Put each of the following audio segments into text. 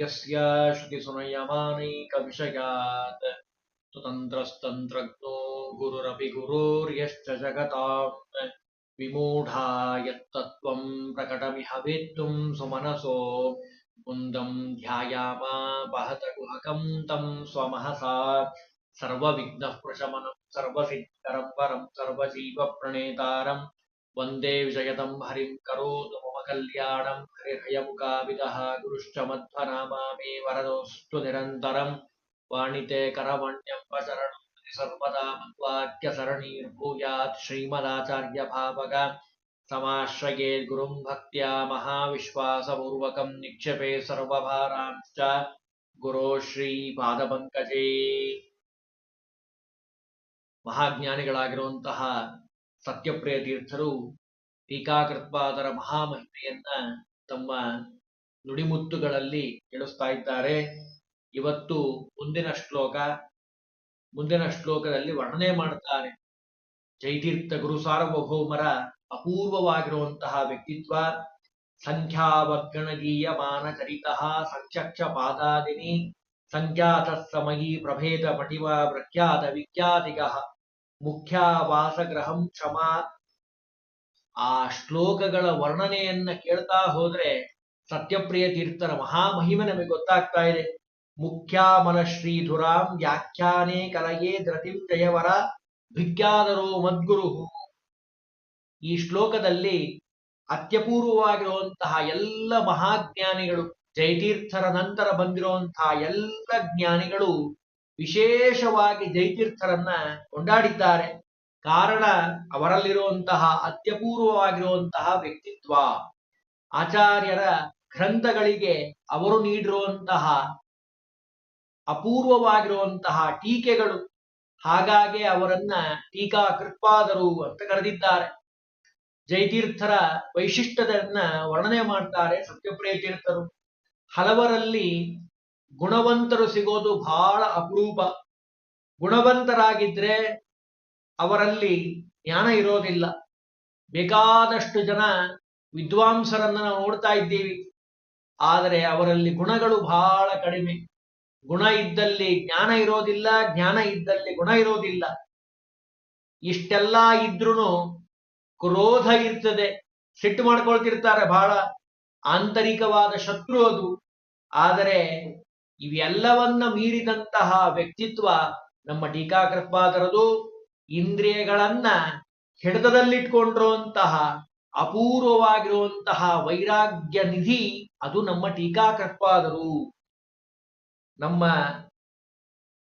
यस्य श्रुतिसुनयमानैकविषयात् स्वतन्त्रस्तन्त्रज्ञो गुरुरपि गुरोर्यश्च जगताम्। विमूढा यत्तत्त्वम् प्रकटमिह वेत्तुम् सुमनसो। गुहक ध्यायामापहतगुहकम् तम् स्वमहसा। सर्वविघ्नः प्रशमनम् सर्वसिद्धिकरम् वरम् सर्वजीवप्रणेतारम् वंदे विजयतम् करो करोतु कल्याणं हरिहयमुकाविदः गुरुश्च मध्वनामा मे वरदोऽस्तु निरन्तरं वाणिते करवण्यं वचरणं सर्वदा मद्वाक्यसरणीर्भूयात् श्रीमदाचार्यभावग समाश्रये गुरुं भक्त्या महाविश्वासपूर्वकं निक्षेपे सर्वभारांश्च ಗುರೋ ಶ್ರೀ ಪಾದಪಂಕಜೇ ಮಹಾಜ್ಞಾನಿಗಳಾಗಿರುವಂತಹ ಸತ್ಯಪ್ರಿಯ ತೀರ್ಥರು ಟೀಕಾಕೃತ್ಪಾದರ ಮಹಾಮಹಿಮೆಯನ್ನ ತಮ್ಮ ನುಡಿಮುತ್ತುಗಳಲ್ಲಿ ತಿಳಿಸ್ತಾ ಇದ್ದಾರೆ. ಇವತ್ತು ಮುಂದಿನ ಶ್ಲೋಕ, ಮುಂದಿನ ಶ್ಲೋಕದಲ್ಲಿ ವರ್ಣನೆ ಮಾಡುತ್ತಾರೆ ಜೈತೀರ್ಥ ಗುರು ಸಾರ್ವಭೌಮರ ಅಪೂರ್ವವಾಗಿರುವಂತಹ ವ್ಯಕ್ತಿತ್ವ ಸಂಖ್ಯಾವರ್ಗಣಗೀಯಮಾನ ಚರಿತ ಸಂಚಕ್ಷ ಪಾದಾದಿನಿ ಸಂಖ್ಯಾತ ಸಮಯೀ ಪ್ರಭೇದ ಪಟಿವ ಪ್ರಖ್ಯಾತ ವಿಖ್ಯಾತಿಗ ಮುಖ್ಯಾವಾಸಗ್ರಹಂ ಕ್ಷಮ ಆ ಶ್ಲೋಕಗಳ ವರ್ಣನೆಯನ್ನ ಕೇಳ್ತಾ ಹೋದ್ರೆ ಸತ್ಯಪ್ರಿಯ ತೀರ್ಥರ ಮಹಾಮಹಿಮೆ ನಮಗೆ ಗೊತ್ತಾಗ್ತಾ ಇದೆ. ಮುಖ್ಯಾಮಲ ಶ್ರೀಧುರಾಂ ವ್ಯಾಖ್ಯಾನೇ ಕಲಯೇ ದ್ರತಿಂ ಜಯವರ ಭಿಕ್ಯಾದರೋ ಮದ್ಗುರು. ಈ ಶ್ಲೋಕದಲ್ಲಿ ಅತ್ಯಪೂರ್ವವಾಗಿರುವಂತಹ ಎಲ್ಲ ಮಹಾಜ್ಞಾನಿಗಳು ಜಯತೀರ್ಥರ ನಂತರ ಬಂದಿರುವಂತಹ ಎಲ್ಲ ಜ್ಞಾನಿಗಳು ವಿಶೇಷವಾಗಿ ಜಯತೀರ್ಥರನ್ನ ಕೊಂಡಾಡಿದ್ದಾರೆ. ಕಾರಣ ಅವರಲ್ಲಿರುವಂತಹ ಅತ್ಯಪೂರ್ವವಾಗಿರುವಂತಹ ವ್ಯಕ್ತಿತ್ವ. ಆಚಾರ್ಯರ ಗ್ರಂಥಗಳಿಗೆ ಅವರು ನೀಡಿರುವಂತಹ ಅಪೂರ್ವವಾಗಿರುವಂತಹ ಟೀಕೆಗಳು, ಹಾಗಾಗಿ ಅವರನ್ನ ಟೀಕಾ ಕೃಪಾದರು ಅಂತ ಕರೆದಿದ್ದಾರೆ. ಜಯತೀರ್ಥರ ವೈಶಿಷ್ಟ್ಯದನ್ನ ವರ್ಣನೆ ಮಾಡ್ತಾರೆ ಸತ್ಯಪ್ರಿಯ ತೀರ್ಥರು. ಹಲವರಲ್ಲಿ ಗುಣವಂತರು ಸಿಗೋದು ಬಹಳ ಅಪರೂಪ. ಗುಣವಂತರಾಗಿದ್ರೆ ಅವರಲ್ಲಿ ಜ್ಞಾನ ಇರೋದಿಲ್ಲ. ಬೇಕಾದಷ್ಟು ಜನ ವಿದ್ವಾಂಸರನ್ನ ನಾವು ನೋಡ್ತಾ ಇದ್ದೀವಿ. ಆದರೆ ಅವರಲ್ಲಿ ಗುಣಗಳು ಬಹಳ ಕಡಿಮೆ. ಗುಣ ಇದ್ದಲ್ಲಿ ಜ್ಞಾನ ಇರೋದಿಲ್ಲ, ಜ್ಞಾನ ಇದ್ದಲ್ಲಿ ಗುಣ ಇರೋದಿಲ್ಲ. ಇಷ್ಟೆಲ್ಲ ಇದ್ರೂ ಕ್ರೋಧ ಇರ್ತದೆ. ಸಿಟ್ಟು ಮಾಡ್ಕೊಳ್ತಿರ್ತಾರೆ ಬಹಳ. ಆಂತರಿಕವಾದ ಶತ್ರು ಅದು. ಆದರೆ ಇವೆಲ್ಲವನ್ನ ಮೀರಿದಂತಹ ವ್ಯಕ್ತಿತ್ವ ನಮ್ಮ ಟೀಕಾಕೃತ್ಪಾದರದು. ಇಂದ್ರಿಯಗಳನ್ನ ಹಿಡಿತದಲ್ಲಿಟ್ಕೊಂಡಿರುವಂತಹ ಅಪೂರ್ವವಾಗಿರುವಂತಹ ವೈರಾಗ್ಯ ನಿಧಿ ಅದು ನಮ್ಮ ಟೀಕಾಕರ್ಪಾದರು ನಮ್ಮ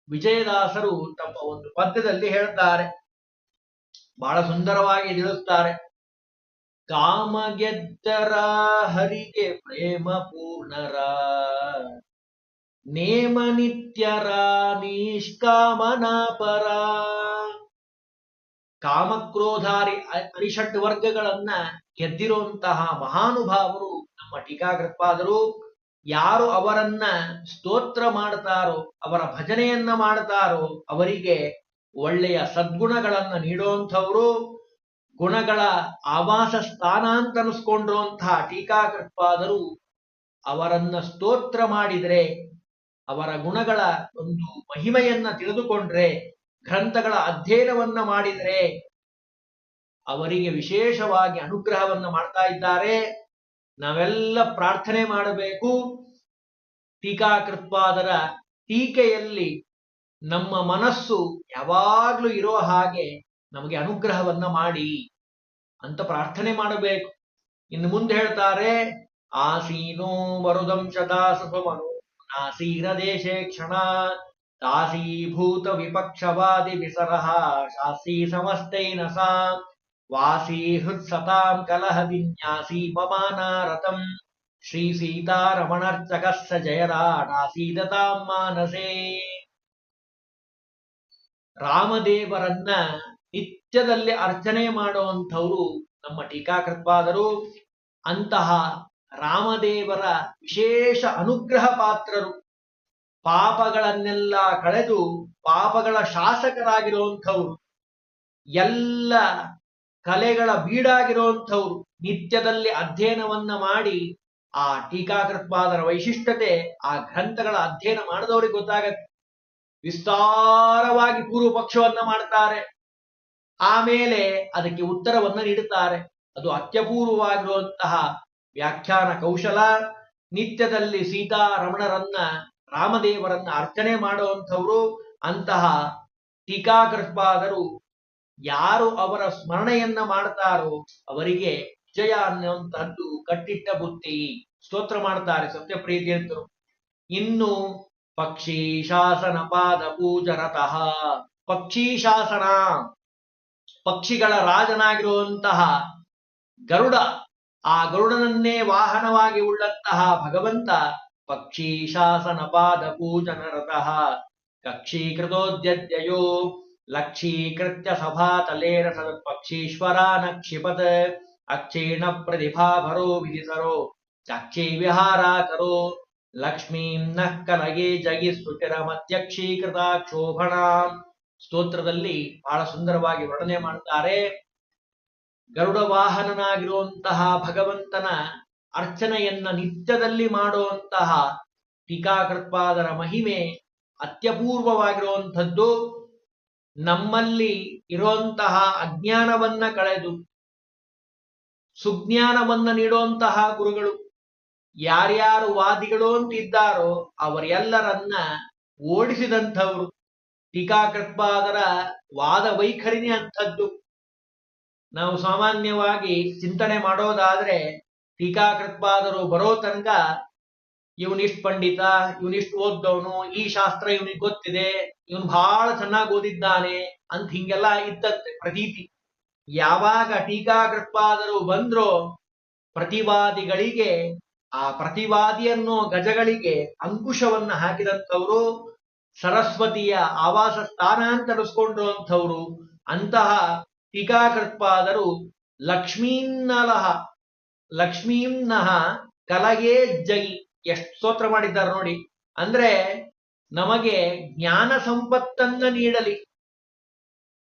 ವಿಜಯದಾಸರು ತಮ್ಮ ಒಂದು ಪದ್ಯದಲ್ಲಿ ಹೇಳ್ತಾರೆ ಬಹಳ ಸುಂದರವಾಗಿ ತಿಳಿಸ್ತಾರೆ ಕಾಮ ಗೆದ್ದರ ಹರಿಗೆ ಪ್ರೇಮ ಪೂರ್ಣರ. ನೇಮ ನಿತ್ಯರ ನಿಷ್ಕಾಮನಾ ಪರ ಕಾಮಕ್ರೋಧಾರಿ ಅರಿಷಟ್ ವರ್ಗಗಳನ್ನ ಗೆದ್ದಿರುವಂತಹ ಮಹಾನುಭಾವರು ನಮ್ಮ ಟೀಕಾಕೃತ್ಪಾದರು. ಯಾರು ಅವರನ್ನ ಸ್ತೋತ್ರ ಮಾಡ್ತಾರೋ, ಅವರ ಭಜನೆಯನ್ನ ಮಾಡ್ತಾರೋ, ಅವರಿಗೆ ಒಳ್ಳೆಯ ಸದ್ಗುಣಗಳನ್ನ ನೀಡುವಂಥವರು ಗುಣಗಳ ಆವಾಸ ಸ್ಥಾನ ಅಂತ ಅನಿಸ್ಕೊಂಡಿರುವಂತಹ ಟೀಕಾಕೃತ್ಪಾದರು ಅವರನ್ನ ಸ್ತೋತ್ರ ಮಾಡಿದರೆ, ಅವರ ಗುಣಗಳ ಒಂದು ಮಹಿಮೆಯನ್ನ ತಿಳಿದುಕೊಂಡ್ರೆ ಗ್ರಂಥಗಳ ಅಧ್ಯಯನವನ್ನ ಮಾಡಿದರೆ ಅವರಿಗೆ ವಿಶೇಷವಾಗಿ ಅನುಗ್ರಹವನ್ನ ಮಾಡ್ತಾ ಇದ್ದಾರೆ. ನಾವೆಲ್ಲ ಪ್ರಾರ್ಥನೆ ಮಾಡಬೇಕು. ಟೀಕಾಕೃತ್ಪಾದರ ಟೀಕೆಯಲ್ಲಿ ನಮ್ಮ ಮನಸ್ಸು ಯಾವಾಗ್ಲೂ ಇರೋ ಹಾಗೆ ನಮಗೆ ಅನುಗ್ರಹವನ್ನ ಮಾಡಿ ಅಂತ ಪ್ರಾರ್ಥನೆ ಮಾಡಬೇಕು. ಇನ್ನು ಮುಂದೆ ಹೇಳ್ತಾರೆ, ಆಸೀನೋ ವರುದಂಶದಾಸಮನು ನಾಸೀರ ದೇಶೇ ಕ್ಷಣ ದಾಸೀಭೂತ ವಿಪಕ್ಷವಾದಿ ವಿಸರಹ ಶಾಸೀ ಸಮಸ್ತೈನ ಸಾ, ವಾಸೀ ಹೃತ್ಸತಾಂ ಕಲಹ ವಿನ್ಯಾಸೀ ಮಮಾನಾರತಂ. ಶ್ರೀ ಸೀತಾರಮಣರ್ಚಕಸ್ಸ ಜಯರಾಡಾಸೀದತಾಂ ಮಾನಸೇ. ರಾಮದೇವರನ್ನ ನಿತ್ಯದಲ್ಲಿ ಅರ್ಚನೆ ಮಾಡುವಂಥವರು ನಮ್ಮ ಟೀಕಾಕೃತ್ವಾದರು ಅಂತಹ ರಾಮದೇವರ ವಿಶೇಷ ಅನುಗ್ರಹ ಪಾತ್ರರು ಪಾಪಗಳನ್ನೆಲ್ಲ ಕಳೆದು ಪಾಪಗಳ ಶಾಸಕರಾಗಿರುವಂಥವ್ರು, ಎಲ್ಲ ಕಲೆಗಳ ಬೀಡಾಗಿರುವಂಥವ್ರು, ನಿತ್ಯದಲ್ಲಿ ಅಧ್ಯಯನವನ್ನ ಮಾಡಿ ಆ ಟೀಕಾಕೃತ್ಪಾದರ ವೈಶಿಷ್ಟ್ಯತೆ, ಆ ಗ್ರಂಥಗಳ ಅಧ್ಯಯನ ಮಾಡಿದವರಿಗೆ ಗೊತ್ತಾಗತ್ತೆ. ವಿಸ್ತಾರವಾಗಿ ಪೂರ್ವ ಪಕ್ಷವನ್ನ ಮಾಡ್ತಾರೆ. ಆಮೇಲೆ ಅದಕ್ಕೆ ಉತ್ತರವನ್ನ ನೀಡುತ್ತಾರೆ. ಅದು ಅತ್ಯಪೂರ್ವವಾಗಿರುವಂತಹ ವ್ಯಾಖ್ಯಾನ ಕೌಶಲ. ನಿತ್ಯದಲ್ಲಿ ಸೀತಾರಮಣರನ್ನ ರಾಮದೇವರನ್ನ ಅರ್ಚನೆ ಮಾಡುವಂಥವರು ಅಂತಹ ಟೀಕಾಕೃಷ್ಪಾದರು ಯಾರು ಅವರ ಸ್ಮರಣೆಯನ್ನ ಮಾಡ್ತಾರೋ ಅವರಿಗೆ ವಿಜಯ ಅನ್ನುವಂತಹದ್ದು ಕಟ್ಟಿಟ್ಟ ಬುತ್ತಿ. ಸ್ತೋತ್ರ ಮಾಡ್ತಾರೆ ಸತ್ಯ ಪ್ರೀತಿ ಅಂತರು ಇನ್ನು ಪಕ್ಷಿ ಶಾಸನ ಪಾದ ಪೂಜರತಃ ಪಕ್ಷಿ ಶಾಸನ ಪಕ್ಷಿಗಳ ರಾಜನಾಗಿರುವಂತಹ ಗರುಡ ಆ ಗರುಡನನ್ನೇ ವಾಹನವಾಗಿ ಉಳ್ಳಂತಹ ಭಗವಂತ ಪಕ್ಷಿ ಶಾಸನ लक्षीकृत्य ಪೂಜನರತಃ ಕಕ್ಷೀಕೃತೋದ್ಯದ್ಯಯೋ ಲಕ್ಷೀಕೃತ್ಯ ಸಭಾತಲೇರ ಪಕ್ಷೀಶ್ವರ ನಕ್ಷಿಪತ್ ಅಕ್ಷೇಣ ಪ್ರತಿಭಾಭರೋ ವಿಧಿಸರೋ ಚಕ್ಷಿ ವಿಹಾರಾಕರೋ ಲಕ್ಷ್ಮೀಂ ನಃ ಕಲಗೆ ಜಗಿ ಸುಚಿರ ಮಧ್ಯಕ್ಷೀಕೃತ ಕ್ಷೋಭಣ ಸ್ತೋತ್ರದಲ್ಲಿ ಬಹಳ ಸುಂದರವಾಗಿ ವರ್ಣನೆ ಮಾಡುತ್ತಾರೆ ಗರುಡ ವಾಹನನಾಗಿರುವಂತಹ ಭಗವಂತನ ಅರ್ಚನೆಯನ್ನ ನಿತ್ಯದಲ್ಲಿ ಮಾಡುವಂತಹ ಟೀಕಾಕೃತ್ಪಾದರ ಮಹಿಮೆ ಅತ್ಯಪೂರ್ವವಾಗಿರುವಂಥದ್ದು. ನಮ್ಮಲ್ಲಿ ಇರುವಂತಹ ಅಜ್ಞಾನವನ್ನ ಕಳೆದು, ಸುಜ್ಞಾನವನ್ನ ನೀಡುವಂತಹ ಗುರುಗಳು ಯಾರ್ಯಾರು ವಾದಿಗಳು ಅಂತ ಇದ್ದಾರೋ ಅವರೆಲ್ಲರನ್ನ ಓಡಿಸಿದಂಥವ್ರು. ಟೀಕಾಕೃತ್ಪಾದರ ವಾದ ವೈಖರಿನೇ ಅಂಥದ್ದು. ನಾವು ಸಾಮಾನ್ಯವಾಗಿ ಚಿಂತನೆ ಮಾಡೋದಾದ್ರೆ ಟೀಕಾಕೃತ್ಪಾದರು ಬರೋ ತನಕ ಇವನಿಷ್ಟು ಪಂಡಿತ, ಇವನಿಷ್ಟು ಓದ್ದವನು, ಈ ಶಾಸ್ತ್ರ ಇವನಿಗೆ ಗೊತ್ತಿದೆ, ಇವನು ಬಹಳ ಚೆನ್ನಾಗಿ ಓದಿದ್ದಾನೆ ಅಂತ ಹಿಂಗೆಲ್ಲ ಇದ್ದಂತೆ ಪ್ರತೀತಿ. ಯಾವಾಗ ಟೀಕಾಕೃತ್ಪಾದರು ಬಂದ್ರೋ ಪ್ರತಿವಾದಿಗಳಿಗೆ, ಆ ಪ್ರತಿವಾದಿಯನ್ನು ಗಜಗಳಿಗೆ ಅಂಕುಶವನ್ನ ಹಾಕಿದಂಥವ್ರು, ಸರಸ್ವತಿಯ ಆವಾಸ ಸ್ಥಾನ ಅಂತರಿಸ್ಕೊಂಡಿರುವಂಥವ್ರು ಅಂತಹ ಟೀಕಾಕೃತ್ಪಾದರು ಲಕ್ಷ್ಮೀನ್ನಲಹ ಲಕ್ಷ್ಮೀಂನಹ ಕಲಗೆ ಜೈ. ಎಷ್ಟು ಸ್ತೋತ್ರ ಮಾಡಿದ್ದಾರೆ ನೋಡಿ. ಅಂದ್ರೆ ನಮಗೆ ಜ್ಞಾನ ಸಂಪತ್ತನ್ನ ನೀಡಲಿ.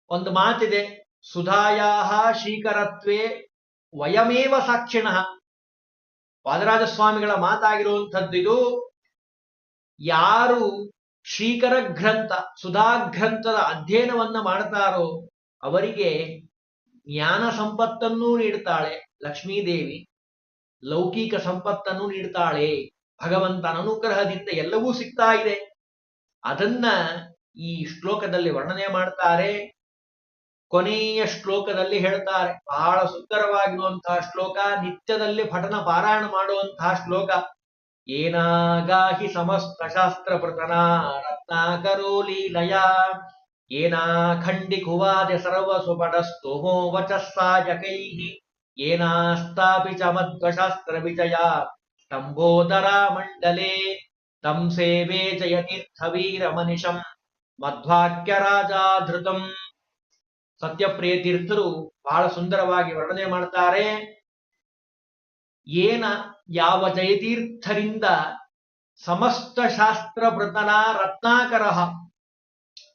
ಒಂದು ಮಾತಿದೆ. ಸುಧಾಯಾಹ ಶ್ರೀಕರತ್ವೇ ವಯಮೇವ ಸಾಕ್ಷಿಣಃ. ವಾದರಾಜ ಸ್ವಾಮಿಗಳ ಮಾತಾಗಿರುವಂಥದ್ದು ಇದು ಯಾರು ಶ್ರೀಕರ ಗ್ರಂಥ, ಸುಧಾ ಗ್ರಂಥದ ಅಧ್ಯಯನವನ್ನ ಮಾಡ್ತಾರೋ ಅವರಿಗೆ ಜ್ಞಾನ ಸಂಪತ್ತನ್ನೂ ನೀಡ್ತಾಳೆ ಲಕ್ಷ್ಮೀದೇವಿ. ಲೌಕಿಕ ಸಂಪತ್ತನ್ನು ನೀಡ್ತಾಳೆ. ಭಗವಂತನ ಅನುಗ್ರಹದಿಂದ ಎಲ್ಲವೂ ಸಿಗ್ತಾ ಇದೆ. ಅದನ್ನ ಈ ಶ್ಲೋಕದಲ್ಲಿ ವರ್ಣನೆ ಮಾಡ್ತಾರೆ. ಕೊನೆಯ ಶ್ಲೋಕದಲ್ಲಿ ಹೇಳ್ತಾರೆ. ಬಹಳ ಸುಂದರವಾಗಿರುವಂತಹ ಶ್ಲೋಕ, ನಿತ್ಯದಲ್ಲಿ ಪಠನ ಪಾರಾಯಣ ಮಾಡುವಂತಹ ಶ್ಲೋಕ. ಏನಾಗಾಹಿ ಸಮಸ್ತ ಶಾಸ್ತ್ರ ಪೃತನ ರತ್ನಾಕರೋ ಲೀಲಯ. ಏನಾ ಖಂಡಿ ಕುವಾದೆ ಸರ್ವ ಸುಪಟ ವಚಸ್ಸಾ ವಚಸ್ಸಾಜಕೈ ಮಧ್ವಶಾಸ್ತ್ರ ವಿಜಯ. ಸ್ತಂಭೋದರ ಮಂಡಲೆ, ತಂ ಸೇವೆ ಜಯತೀರ್ಥವೀರ ಮನಿಷಂ, ಮಧ್ವಾಕ್ಯ ರಾಜಾಧೃತಂ. ಸತ್ಯಪ್ರಿಯ ತೀರ್ಥರು ಬಹಳ ಸುಂದರವಾಗಿ ವರ್ಣನೆ ಮಾಡ್ತಾರೆ. ಏನ ಯಾವ ಜಯತೀರ್ಥರಿಂದ ಸಮಸ್ತ ಶಾಸ್ತ್ರ ಪ್ರತನ ರತ್ನಾಕರ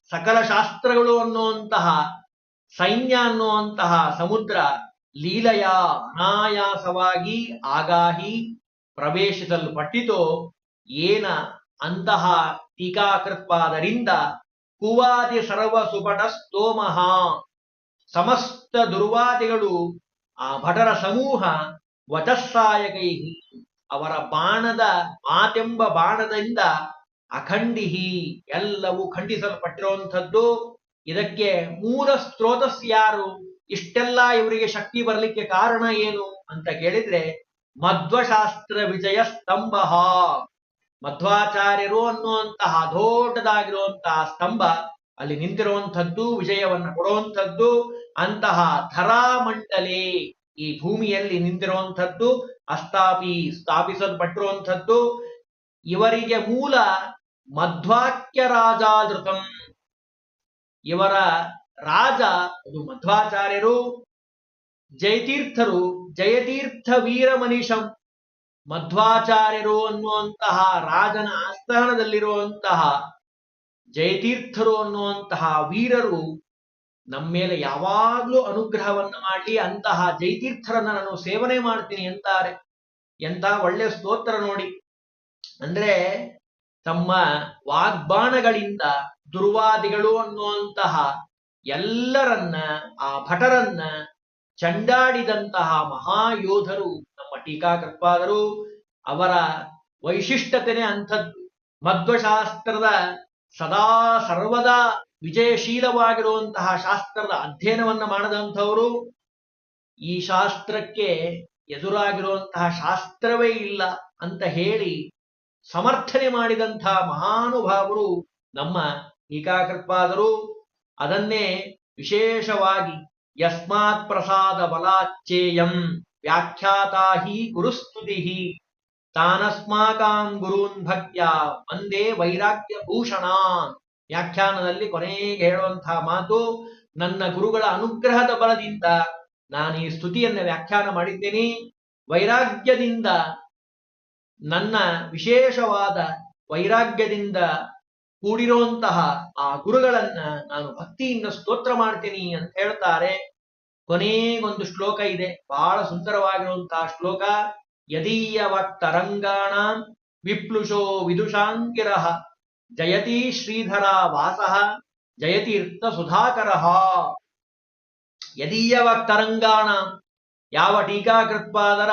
ಸಕಲ ಶಾಸ್ತ್ರಗಳು ಅನ್ನುವಂತಹ, ಸೈನ್ಯ ಅನ್ನುವಂತಹ ಸಮುದ್ರ ಲೀಲೆಯ ಅನಾಯಾಸವಾಗಿ ಆಗಾಹಿ ಪ್ರವೇಶಿಸಲ್ಪಟ್ಟಿತೋ ಏನ ಅಂತಹ ಟೀಕಾಕೃತ್ವಾದರಿಂದ ಕುವಾದಿ ಸರ್ವ ಸುಪಟ ಸ್ತೋಮಃ ಸಮಸ್ತ ದುರ್ವಾದಿಗಳು ಆ ಭಟರ ಸಮೂಹ ವಚಸ್ಸಾಯಕೈ ಅವರ ಬಾಣದ ಮಾತೆಂಬ ಬಾಣದಿಂದ ಅಖಂಡಿಹಿ ಎಲ್ಲವೂ ಖಂಡಿಸಲ್ಪಟ್ಟಿರುವಂಥದ್ದು. ಇದಕ್ಕೆ ಮೂಲ ಸ್ತ್ರೋತಸ್ ಯಾರು? ಇಷ್ಟೆಲ್ಲ ಇವರಿಗೆ ಶಕ್ತಿ ಬರಲಿಕ್ಕೆ ಕಾರಣ ಏನು ಅಂತ ಕೇಳಿದ್ರೆ, ಮಧ್ವಶಾಸ್ತ್ರ ವಿಜಯ ಸ್ತಂಭ. ಮಧ್ವಾಚಾರ್ಯರು ಅನ್ನುವಂತಹ ದೊಡ್ಡದಾಗಿರುವಂತಹ ಸ್ತಂಭ, ಅಲ್ಲಿ ನಿಂತಿರುವಂಥದ್ದು, ವಿಜಯವನ್ನ ಕೊಡುವಂಥದ್ದು, ಅಂತಹ ಧರಾಮಂಡಲಿ ಈ ಭೂಮಿಯಲ್ಲಿ ನಿಂತಿರುವಂಥದ್ದು ಅಸ್ಥಾಪಿ ಸ್ಥಾಪಿಸಲ್ಪಟ್ಟಿರುವಂಥದ್ದು. ಇವರಿಗೆ ಮೂಲ ಮಧ್ವಾಕ್ಯ ರಾಜಾದೃತಂ ಇವರ ರಾಜ, ಅದು ಮಧ್ವಾಚಾರ್ಯರು, ಜಯತೀರ್ಥರು, ಜಯತೀರ್ಥ ವೀರ ಮನೀಷಂ ಮಧ್ವಾಚಾರ್ಯರು ಅನ್ನುವಂತಹ ರಾಜನ ಆಸ್ಥಾನದಲ್ಲಿರುವಂತಹ, ಜಯತೀರ್ಥರು ಅನ್ನುವಂತಹ ವೀರರು ನಮ್ಮ ಮೇಲೆ ಯಾವಾಗ್ಲೂ ಅನುಗ್ರಹವನ್ನು ಮಾಡಲಿ, ಅಂತಹ ಜಯತೀರ್ಥರನ್ನ ನಾನು ಸೇವನೆ ಮಾಡ್ತೀನಿ ಅಂತಾರೆ. ಎಂತಹ ಒಳ್ಳೆ ಸ್ತೋತ್ರ ನೋಡಿ. ಅಂದ್ರೆ ತಮ್ಮ ವಾಗ್ಬಾಣಗಳಿಂದ ದುರ್ವಾದಿಗಳು ಅನ್ನುವಂತಹ ಎಲ್ಲರನ್ನ, ಆ ಭಟರನ್ನ ಚಂಡಾಡಿದಂತಹ ಮಹಾಯೋಧರು, ನಮ್ಮ ಟೀಕಾಕೃತ್ಪಾದರು, ಅವರ ವೈಶಿಷ್ಟ್ಯತೆನೇ ಅಂಥದ್ದು. ಮಧ್ವಶಾಸ್ತ್ರದ ಸದಾ ಸರ್ವದಾ ವಿಜಯಶೀಲವಾಗಿರುವಂತಹ ಶಾಸ್ತ್ರದ ಅಧ್ಯಯನವನ್ನ ಮಾಡದಂಥವರು. ಈ ಶಾಸ್ತ್ರಕ್ಕೆ ಎದುರಾಗಿರುವಂತಹ ಶಾಸ್ತ್ರವೇ ಇಲ್ಲ ಅಂತ ಹೇಳಿ ಸಮರ್ಥನೆ ಮಾಡಿದಂತಹ ಮಹಾನುಭಾವರು ನಮ್ಮ ಟೀಕಾಕೃತ್ಪಾದರು. ಅದನ್ನೇ ವಿಶೇಷವಾಗಿ ಯಸ್ಮಾತ್ ಪ್ರಸಾದ ಬಲಾಚ್ಚೇಯಂ ವ್ಯಾಖ್ಯಾತಾ ಹಿ ಗುರುಸ್ತುತಿ. ತಾನಸ್ಮಾಕಾಂ ಗುರೂನ್ ಭಕ್ತ್ಯ ಒಂದೇ ವೈರಾಗ್ಯ ಭೂಷಣ ವ್ಯಾಖ್ಯಾನದಲ್ಲಿ ಕೊನೆಗೆ ಹೇಳುವಂತಹ ಮಾತು, ನನ್ನ ಗುರುಗಳ ಅನುಗ್ರಹದ ಬಲದಿಂದ ನಾನು ಈ ಸ್ತುತಿಯನ್ನು ವ್ಯಾಖ್ಯಾನ ಮಾಡಿದ್ದೇನೆ. ವೈರಾಗ್ಯದಿಂದ ನನ್ನ ವಿಶೇಷವಾದ ವೈರಾಗ್ಯದಿಂದ ಕೂಡಿರುವಂತಹ ಆ ಗುರುಗಳನ್ನ ನಾನು ಭಕ್ತಿಯಿಂದ ಸ್ತೋತ್ರ ಮಾಡ್ತೀನಿ ಅಂತ ಹೇಳ್ತಾರೆ. ಕೊನೆಗೊಂದು ಶ್ಲೋಕ ಇದೆ. ಬಹಳ ಸುಂದರವಾಗಿರುವಂತಹ ಶ್ಲೋಕ. ಯದೀಯ ತರಂಗಾಣ ವಿಪ್ಲುಷೋ ವಿದುಷಾಂಗಿರ. ಜಯತಿ ಶ್ರೀಧರ ವಾಸಃ. ಜಯತೀರ್ಥ ಸುಧಾಕರ. ಯದೀಯ ತರಂಗಾಣ ಯಾವ ಟೀಕಾಕೃತ್ಪಾದರ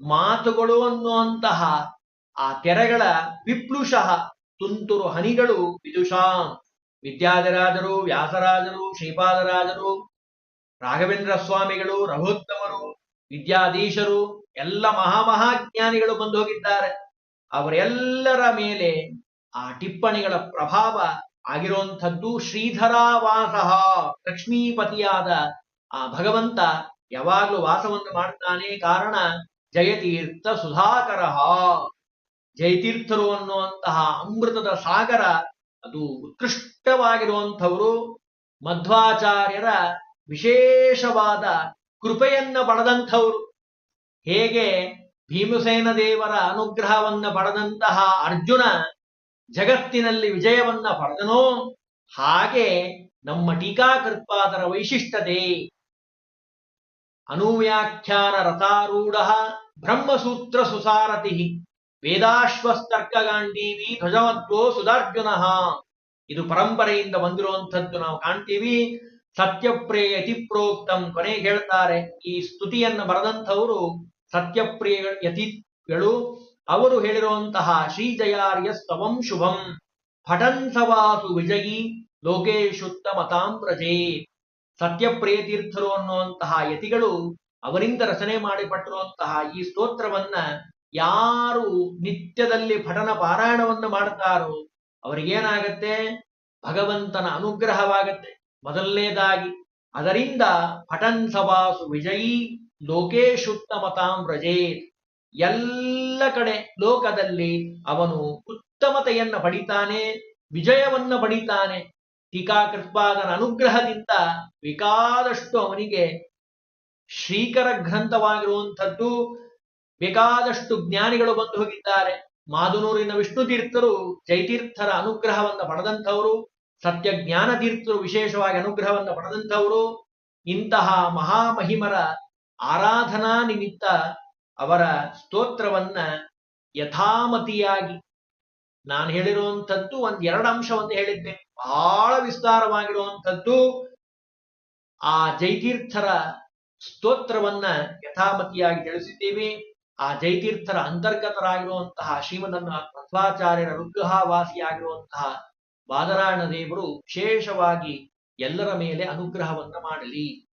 ಮಾತುಗಳು ಅನ್ನುವಂತಹ ಆ ತೆರೆಗಳ ವಿಪ್ಲುಷಃ ತುಂತುರು ಹನಿಗಳು, ವಿದುಷಾಂ, ವಿದ್ಯಾಧರಾಜರು, ವ್ಯಾಸರಾಜರು, ಶ್ರೀಪಾದರಾಜರು, ರಾಘವೇಂದ್ರ ಸ್ವಾಮಿಗಳು, ರಘೋತ್ತಮರು, ವಿದ್ಯಾಧೀಶರು, ಎಲ್ಲ ಮಹಾಮಹಾಜ್ಞಾನಿಗಳು ಬಂದು ಹೋಗಿದ್ದಾರೆ. ಅವರೆಲ್ಲರ ಮೇಲೆ ಆ ಟಿಪ್ಪಣಿಗಳ ಪ್ರಭಾವ ಆಗಿರುವಂಥದ್ದು ಶ್ರೀಧರಾವಾಸ, ಲಕ್ಷ್ಮೀಪತಿಯಾದ ಆ ಭಗವಂತ ಯಾವಾಗಲೂ ವಾಸವನ್ನು ಮಾಡ್ತಾನೆ. ಕಾರಣ ಜಯತೀರ್ಥ ಸುಧಾಕರ. ಜಯತೀರ್ಥರು ಅನ್ನುವಂತಹ ಅಮೃತದ ಸಾಗರ, ಅದು ಉತ್ಕೃಷ್ಟವಾಗಿರುವಂಥವರು ಮಧ್ವಾಚಾರ್ಯರ ವಿಶೇಷವಾದ ಕೃಪೆಯನ್ನ ಪಡೆದಂಥವರು. ಹೇಗೆ ಭೀಮಸೇನ ದೇವರ ಅನುಗ್ರಹವನ್ನ ಪಡೆದಂತಹ ಅರ್ಜುನ ಜಗತ್ತಿನಲ್ಲಿ ವಿಜಯವನ್ನ ಪಡೆದನೋ ಹಾಗೆ ನಮ್ಮ ಟೀಕಾಕೃತ್ಪಾದರ ವೈಶಿಷ್ಟ್ಯತೆ. ಅನುವ್ಯಾಖ್ಯಾನ ರಥಾರೂಢ ಬ್ರಹ್ಮಸೂತ್ರ ಸುಸಾರಥಿ. ವೇದಾಶ್ವಸ್ತರ್ಕಗಾಂಡೀವಿ ಧ್ವಜವದ್ವೋ ಸುಧಾರ್ಜುನ. ಇದು ಪರಂಪರೆಯಿಂದ ಬಂದಿರುವಂಥದ್ದು ನಾವು ಕಾಣ್ತೀವಿ. ಸತ್ಯಪ್ರಿಯ ಯತಿಪ್ರೋಕ್ತಂ ಕೊನೆಗೆ ಹೇಳ್ತಾರೆ. ಈ ಸ್ತುತಿಯನ್ನು ಬರೆದಂಥವರು ಸತ್ಯಪ್ರಿಯ ಯತಿಗಳು ಅವರು ಹೇಳಿರುವಂತಹ ಶ್ರೀಜಯಾರ್ಯ ಸ್ತವಂ ಶುಭಂ. ಪಠನ್ ಸವಾಸು ವಿಜಯಿ ಲೋಕೇಶುತ್ತ ಪ್ರಜೆ. ಸತ್ಯಪ್ರಿಯ ತೀರ್ಥರು ಅನ್ನುವಂತಹ ಯತಿಗಳು ಅವರಿಂದ ರಚನೆ ಮಾಡಿಪಟ್ಟಿರುವಂತಹ ಈ ಸ್ತೋತ್ರವನ್ನ ಯಾರು ನಿತ್ಯದಲ್ಲಿ ಪಠನ ಪಾರಾಯಣವನ್ನು ಮಾಡ್ತಾರೋ ಅವರಿಗೇನಾಗತ್ತೆ? ಭಗವಂತನ ಅನುಗ್ರಹವಾಗತ್ತೆ. ಮೊದಲನೇದಾಗಿ, ಅದರಿಂದ ಪಠನ್ ಸಭಾಸು ವಿಜಯಿ ಲೋಕೇಶುತ್ತಮತಾಂ ವ್ರಜೇತ್. ಎಲ್ಲ ಕಡೆ ಲೋಕದಲ್ಲಿ ಅವನು ಉತ್ತಮತೆಯನ್ನ ಪಡಿತಾನೆ, ವಿಜಯವನ್ನ ಪಡಿತಾನೆ. ಟೀಕಾಕೃತ್ಪಾದನ ಅನುಗ್ರಹದಿಂದ ಬೇಕಾದಷ್ಟು ಅವನಿಗೆ ಶ್ರೀಕರ ಗ್ರಂಥವಾಗಿರುವಂಥದ್ದು ಬೇಕಾದಷ್ಟು ಜ್ಞಾನಿಗಳು ಬಂದು ಹೋಗಿದ್ದಾರೆ. ಮಾದುನೂರಿನ ವಿಷ್ಣು ತೀರ್ಥರು ಜೈತೀರ್ಥರ ಅನುಗ್ರಹವನ್ನ ಪಡೆದಂಥವರು ಸತ್ಯ ಜ್ಞಾನ ತೀರ್ಥರು ವಿಶೇಷವಾಗಿ ಅನುಗ್ರಹವನ್ನು ಪಡೆದಂಥವರು, ಇಂತಹ ಮಹಾಮಹಿಮರ ಆರಾಧನಾ ನಿಮಿತ್ತ ಅವರ ಸ್ತೋತ್ರವನ್ನ ಯಥಾಮತಿಯಾಗಿ ನಾನು ಹೇಳಿರುವಂಥದ್ದು ಒಂದ್ ಎರಡು ಅಂಶವನ್ನು ಹೇಳಿದ್ದೆ. ಬಹಳ ವಿಸ್ತಾರವಾಗಿರುವಂಥದ್ದು ಆ ಜೈತೀರ್ಥರ ಸ್ತೋತ್ರವನ್ನ ಯಥಾಮತಿಯಾಗಿ ತಿಳಿಸಿದ್ದೀವಿ. ಆ ಜೈತೀರ್ಥರ ಅಂತರ್ಗತರಾಗಿರುವಂತಹ ಶ್ರೀಮದನ್ನ ಮಧ್ವಾಚಾರ್ಯರ ರುಗ್ರಹವಾಸಿಯಾಗಿರುವಂತಹ ಬಾದರಾಯಣ ದೇವರು ವಿಶೇಷವಾಗಿ ಎಲ್ಲರ ಮೇಲೆ ಅನುಗ್ರಹವನ್ನ ಮಾಡಲಿ.